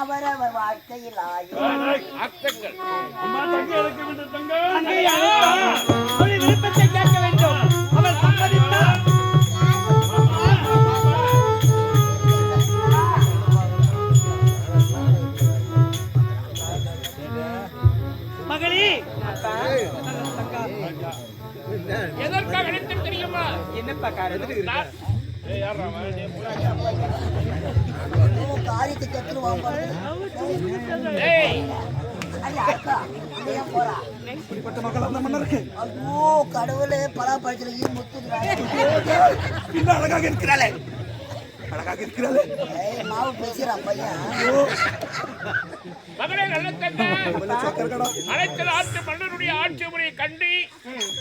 அவரவர் வாழ்க்கையில் ஆயும் விருப்பத்தை கேட்க வேண்டும். அவள் சம்மதித்தால் மகளே. எதற்காக அழைத்தேன் தெரியுமா? என்னப்பா காரணம் நான்- ஏய், யார்றா அவன்? நீ புறா. காரியத்தை கத்துருவான் பாரு. ஏய், அடி அக்கா, அங்க ஏன் போறா? ஐயோ, கடவுளே பலாப்பழத்துல. பின்ன அழகாக இருக்கிறாளே அழகாக இருக்கிறாளே மாவு பேசுறான் பையன் மகளே நல்ல தங்க அனைத்து நாட்டு மன்னனுடைய ஆட்சி முறையை கண்டு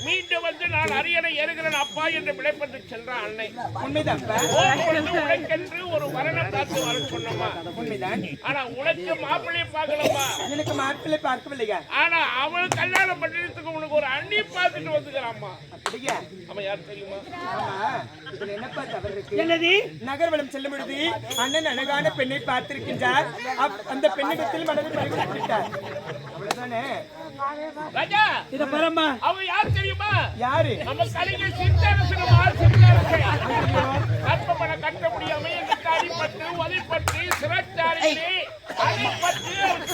மீண்டும் வந்து நான் அரியணை ஏறுகிறேன் அப்பா என்று விளைப்பட்டு சென்றான் அன்னை. உனக்கென்று ஒரு மரணம் பார்த்து வர சொன்னம்மா. உண்மைதான். ஆனா உனக்கு மாப்பிள்ளையை பார்க்கலம்மா எனக்கு மாப்பிள்ளை பார்க்கவில்லையா? ஆனா அவன் கல்யாணம் பண்றதுக்கு உனக்கு ஒரு அண்ணி பார்த்துட்டு வந்துக்கிறாம்மா. அப்படியா? அவன் யார் தெரியுமா? என்னது? நகர்வலம் செல்லும் பொழுது அண்ணன் அழகான பெண்ணை பார்த்திருக்கின்றார். அப்- அந்த பெண்ணிடத்தில் மனதை பறிவிட்டார் அவ்வளவுதானே? இத பரமா அவன் யார் தெரியுமா? யாரு? நம்ம கலைஞர் சித்தாரசன் கட்ட முடியாம எங்களுக்கு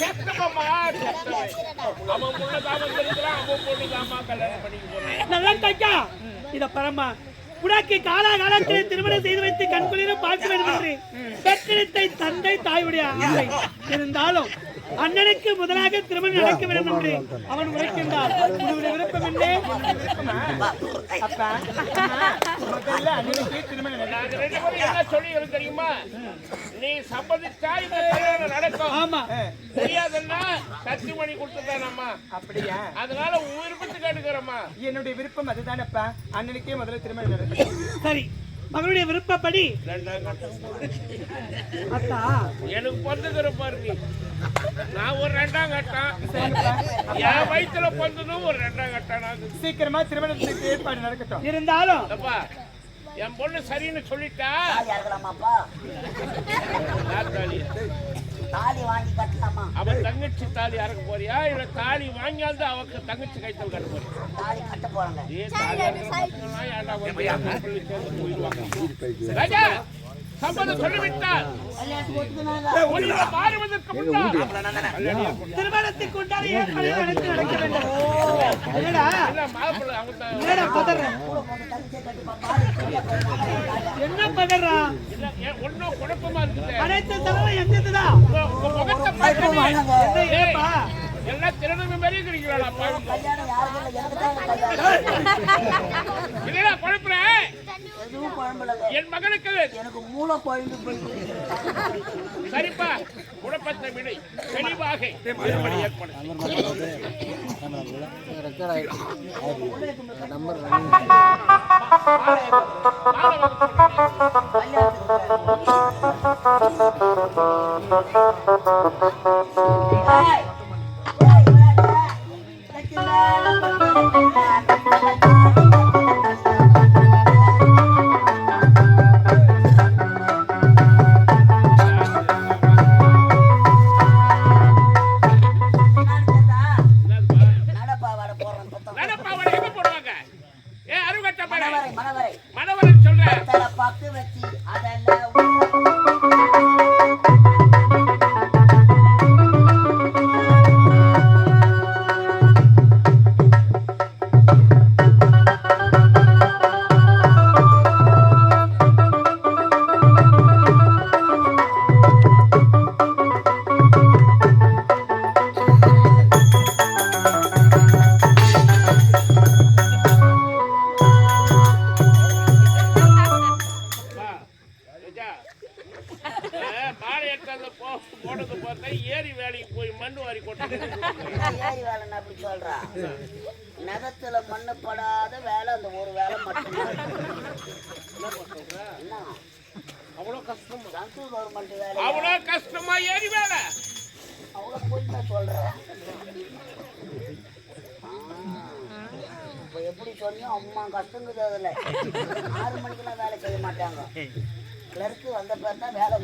செத்தமம்மா வந்திருக்கிறான் அவன் கல்யாணம் பண்ணிக்க போறேன் நல்லா தைக்கா இத பரமா உனக்கு காலாகாலத்தில் திருமணம் செய்து வைத்து கண்குளிரும் பார்க்க வேண்டும் என்று பெற்றெடுத்த தந்தை தாயுடைய இருந்தாலும் அண்ணனுக்கு முதலாக திருமணம் நடக்க வேண்டும் என்று அவன் உரைக்கின்றார் உன்னுடைய விருப்பம் என்ன? அண்ணனுக்கு திருமணம் தெரியுமா நீ சம்மதிச்சா இந்த கல்யாணம் நடக்கும் ஆமா. முடியாதுன்னா சத்தியமணி கொடுத்துட்டானம்மா அப்படியா அதனால உன் விருப்பத்துக்கு எடுக்கிறோம்மா என்னுடைய விருப்பம் அதுதானப்பா. அண்ணனுக்கே முதல்ல திருமணம் நடக்கும். சரி. மகளுடைய விருப்பப்படி. ரெண்டாம் கட்டம் அத்தா. எனக்கு பொந்துக்கிற பாரு நீ நான் ஒரு ரெண்டாம் கட்டம் என் வயிற்றுல பொந்ததும் ஒரு ரெண்டாம் கட்டம் நான். சீக்கிரமா திருமணத்துக்கு ஏற்பாடு நடக்கட்டும். இருந்தாலும். அப்பா என் பொண்ணு சரின்னு சொல்லிட்டா? தாலி வாங்கி கட்டலாமா? அவன் தங்கச்சி தாலி அறக்க போறியா? இல்ல தாலி வாங்கியாந்து அவக்கு தங்கச்சி கைத்தல் கட்ட போறியா தாலி கட்ட போறாங்க. ஏ தாலி அறுக்கிற பசங்கெல்லாம் ஏன்டா போயிடுவாங்க? ராஜா! சம்மதம் உன்னை மாறுவதற்கு முன்னால். திருமணத்துக்கு உண்டான ஏற்பாடு நடத்தி நடக்க வேண்டும் என்ன பதறா? இல்ல ஏன் ஒண்ணும் குழப்பமா இருக்குது அனைத்து தலைமை எந்ததுதான் எல்லாம் திருடங்க மாதிரி இருக்கிறீங்களா குழப்பறேன் எதுவும் குழம்புலங்க என் மகனுக்கு எனக்கு மூளை குழம்பு போயிட்டு சரிப்பா குழப்பத்தை விடை தெளிவாக திருமணி ஏற்படும் நடப்பா மாலை எடுத்தாந்து போ- போனது பார்த்தா ஏரி வேலைக்கு போய் மண்ணு வாரி கொண்டு ஏரி வேலைன்னு அப்படி சொல்றா. நகத்துல மண்ணு படாத வேலை அந்த ஒரு வேலை மட்டும்தான். அவ்வளோ கஷ்டமா? சென்ட்ரல் கவர்மெண்ட் வேலை அவ்வளோ கஷ்டமா ஏரி வேலை? அவ்வளோ போய் நான் சொல்றேன் இப்போ எப்படி சொன்னியோ அம்மா கஷ்டங்குது அதில். ஆறு மணிக்கெல்லாம் வேலை செய்ய மாட்டாங்க. கிளர்க்கு வந்த பேர் தான் வேலை.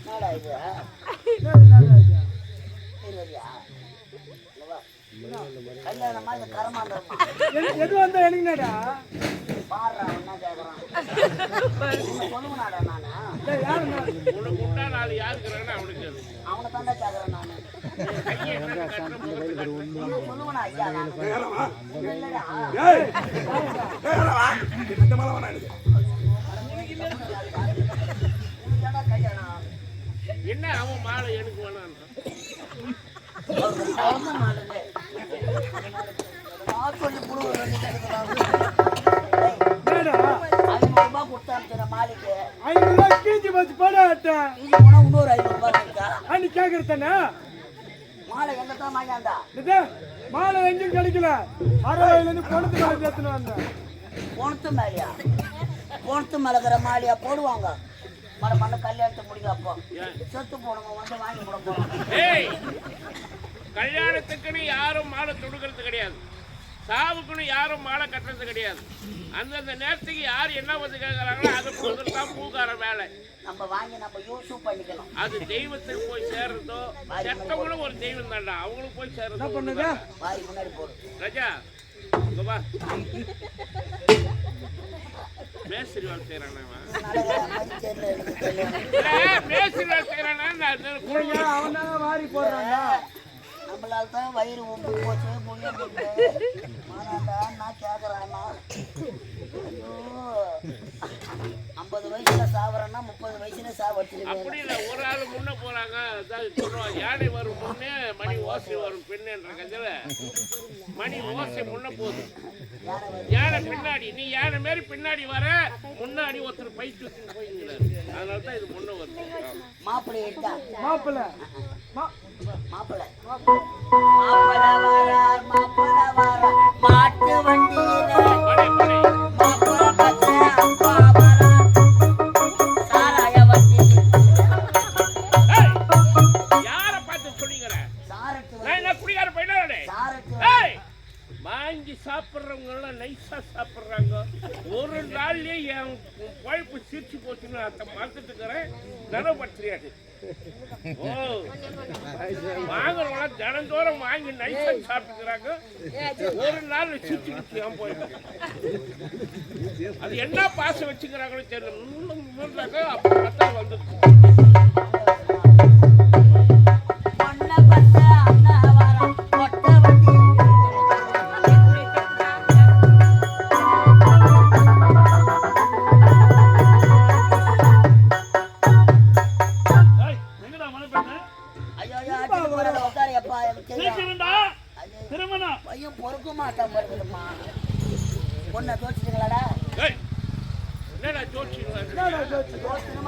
என்னடா இது? கல்யாணமா இது கரமாண்டமா எது- எது வந்தா எனக்குனடா பாடுறா என்ன கேக்குறான். சொல்லுவனாடா நானு. உண்டா நாலு அது. அவனை தாண்டா கேக்குறேன் நானு. என்ன அவன் மாலை எனக்கு டேடா ஐநூறு ரூபாய் போடாட்ட இது போனா இன்னொரு ஐநூறு ரூபாய் கேக்குறதானே மாலை எங்க தான் வாங்கியாண்டா இது மாலை எங்கேயும் கிடைக்கல. அறுபதுல இருந்து பொண்ணு மேல சேர்த்துன்னு வந்தேன். போனத்து மேலையா? போனத்து மேலக்கிற மாலையா போடுவாங்க. மட மண்ண கல்யாணத்தை முடிக்க அப்போ. செத்து போனவங்க வந்து வாங்கி போறாங்க ஏய் கல்யாணத்துக்குன்னு யாரும் மாலை தொடுக்கிறது கிடையாது. சாவுக்குன்னு யாரும் மாலை கட்டுறது கிடையாது. அந்தந்த நேரத்துக்கு யார் என்ன வந்து கேட்குறாங்களோ அதை கொடுக்குறது தான் பூக்கார வேலை. நம்ம வாங்கி நம்ம யூஸ் பண்ணிக்கணும். அது தெய்வத்துக்கு போய் சேர்றதோ செத்தவங்களும் ஒரு தெய்வம் தான்டா. அவங்களுக்கு போய் சேர்றதோ பண்ணுங்க? முன்னாடி போடு. ரஜா இங்க வா. மேஸ்திரி வேலை இல்ல, மேஸ்திரி வேலை ஐயா, அவன் தாங்க வாரி போடுறாங்க நம்மளால தான் வயிறு உப்பு போச்சு முள்ள போட்டு மானாண்டா நான் கேட்குறான்னா ஐயோ. ஐம்பது வயசுல சாவறேன்னா முப்பது வயசுல சாவடிச்சிருக்கேன் அப்படி இல்லை ஒரு ஆள் முன்ன சொல்லுவாங்க யானை வரும் முன்னே மணி ஓசை வரும் பின்னுன்ற கதையில. மணி ஓசை முன்ன போகுது. யானை பின்னாடி நீ யானை மாரி பின்னாடி வர முன்னாடி ஒருத்தர் பை தூக்கின்னு போயிருக்கிறாரு அதனால தான் இது முன்ன வருது. மாப்பிள்ளை மாப்பிள்ளை. மாப்பிள்ளை. Okay. நாள்லயே என் பழப்பு சிரிச்சு போச்சுன்னு அந்த மறந்துட்டுக்கிறேன் நினைவுபடுத்துறியாது ஓ. வாங்குறவங்க தினந்தோறும் வாங்கி நைஸா சாப்பிட்டுக்கிறாங்க. ஒரு நாள் சிரிச்சுக்கிச்சு என் அது என்ன பாசம் வச்சுக்கிறாங்கன்னு தெரியல. இன்னும் முன்னாக்க அப்போ பார்த்தா வந்துருக்கு ஜோசியம்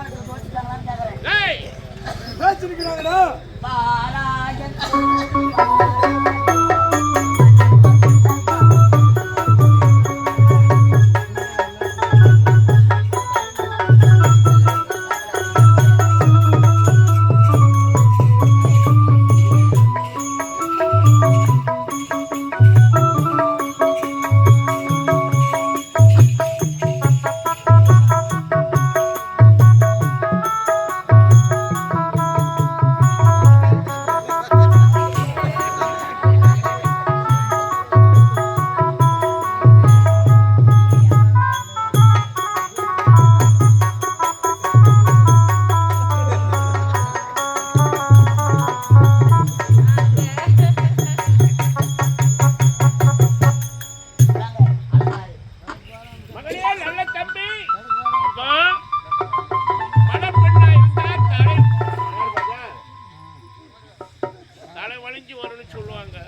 தலை வலிஞ்சு வரும்னு சொல்லுவாங்க.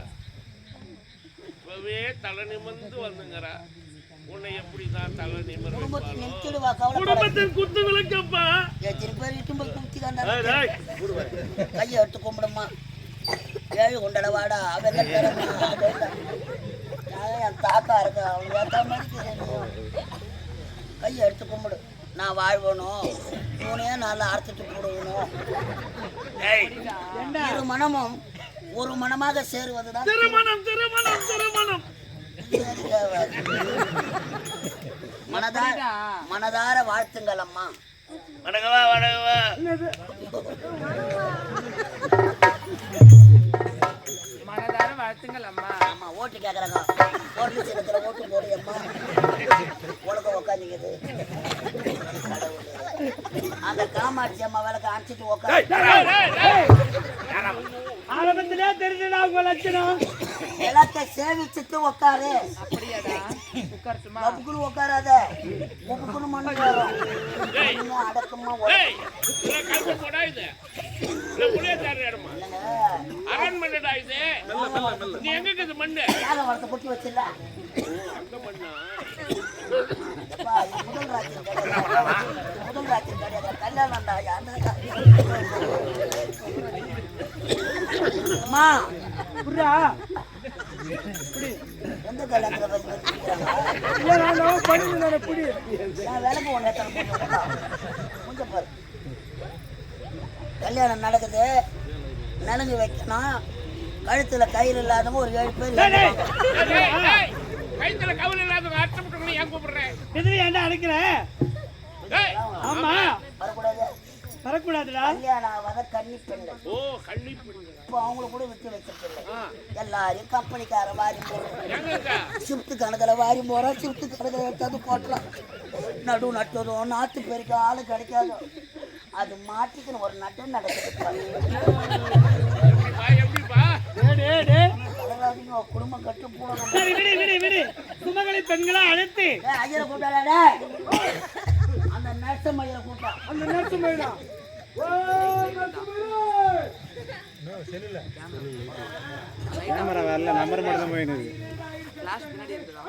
இப்பவே தலை நிமிர்ந்து வந்துங்கிறா உன்னை எப்படி தான் தலை நிமிர குடும்பத்தை வைப்பாளோ? நிறுத்திடுவா கவலைப்படாத குடும்பத்தின் குத்து விளக்கப்பா எத்தனை பேர் இட்டும் போய் குத்தி கையை எடுத்து கும்பிடுமா. ஏழு கொண்டட வாடா அவன் தரமா என் தாத்தா இருக்கா அவனுக்கு ஏற்ற மாதிரி கையை எடுத்து கும்பிடு. நான் வாழ்வணும் இவனையே நல்லா அறுத்துட்டு போடுவணும் இரு மனமும் ஒரு மனமாக சேருவதுதான் திருமணம் திருமணம் திருமணம். மனதார மனதார. வாழ்த்துங்கள் அம்மா வணக்கவா வணக்கவா மனதார வாழ்த்துங்கள் அம்மா அம்மா ஓட்டு கேக்குறாங்க. ஓட்டு சின்னத்துல ஓட்டு போடு அம்மா உலகம் உட்காந்துக்குது அந்த காமாட்சி அம்மா வேலை காமிச்சிட்டு உட்காந்து ஆரம்பத்திலே தெரிஞ்சடா உங்க லட்சணம்? எல்லாத்த சேவிச்சுட்டு உட்காரு அப்படியாடா உட்காராத உப்புக்குன்னு மண்ணு அடக்கமா அரண்மனைடா இது. எங்க இருக்குது மண்ணு? யாரை வரத்தை பொட்டி வச்சிடல அந்த மண்ணா? முதல் ராத்திரி முதல் ராத்திரி கிடையாது. அம்மா. புரியா எந்த கல்யாணத்துல பண்ணி புடி. நான் விளக்கு ஒன்று கொஞ்சம் பாரு. கல்யாணம் நடக்குது. நலுங்கு வைக்கணும் கழுத்துல கயிறு இல்லாதவங்க ஒரு ஏழு பேர் கைத்துல கவலை இல்லாதவங்க அர்த்தம் விட்டுருக்கணும் ஏன் கூப்பிடுறேன் எதிரி ஏன்டா அழைக்கிற ஏய், ஆமா. வரக்கூடாதுடா. கல்யாணம் ஆகாத கன்னி பெண்கள். ஓ கண்ணி பிடிங்க இப்போ அவங்கள கூட விட்டு வச்சிருக்கல எல்லாரையும் கம்பெனிக்கார வாரி போடுறோம் ஷிஃப்ட் கணக்கில் வாரி போகிறோம் ஷிஃப்ட் கணக்கில் எடுத்தாந்து போட்டலாம் நடு நட்டுறோம் நாற்று பெருக்க ஆள் கிடைக்காது. அது மாட்டிக்கணும் ஒரு நட்டு நடக்குது குடும்பம் கட்டு போடணும் சரி விடு விடு விடு. சுமங்கலி பெண்களை அழைத்து. ஐயரை கூட்டாடா அந்த நர்சம் ஐயரை கூட்டா அந்த நர்சு மயிலா கேமரா வரல நம்பர் மட்டும் தான்